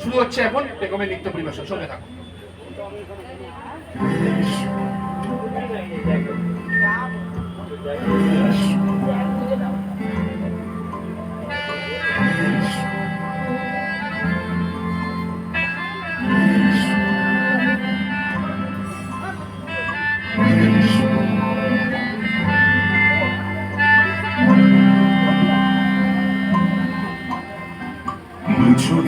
শুরু হচ্ছে এখন বেগমের নৃত্য পরিবেশন। সঙ্গে থাকুন। দু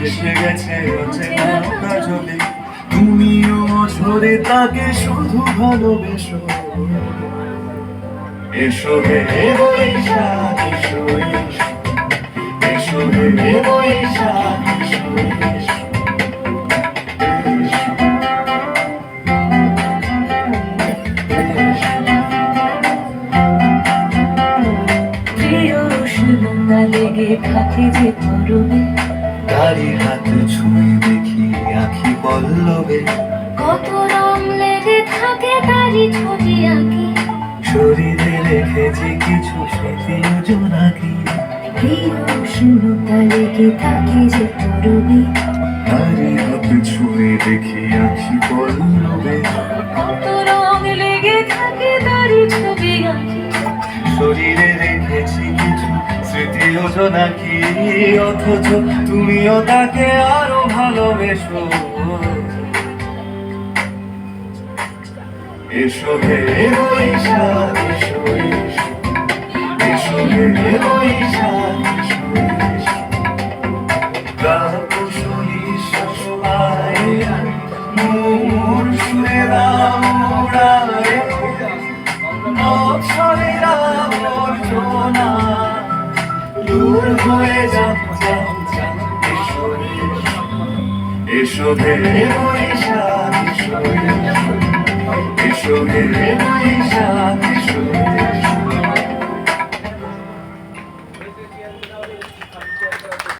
ভেসে গেছে অচেনা তুমিও ঝরে তাকে শুধু ভালোবেসো। এসো হে এসো লেগে থাকে যে পরবে তারি হাত ছুঁয়ে দেখি আখি পল্লবে। কত রং লেগে থাকে ছবি আঁকি। শরীরে রেখেছি কিছু স্মৃতি জোনাকি তারি হাত ছুঁয়ে দেখি আখি পল্লবে। কত রং লেগে থাকে ছবি আঁকি। শরীরে স্মৃতি জোনাকি অথচ তুমিও তাকে আরও ভালোবেসো। এসো হে বৈশাখ, এসো এসো। হে বৈশাখ সুরে রাউড়ায় দূর হয়ে যান এসো এসো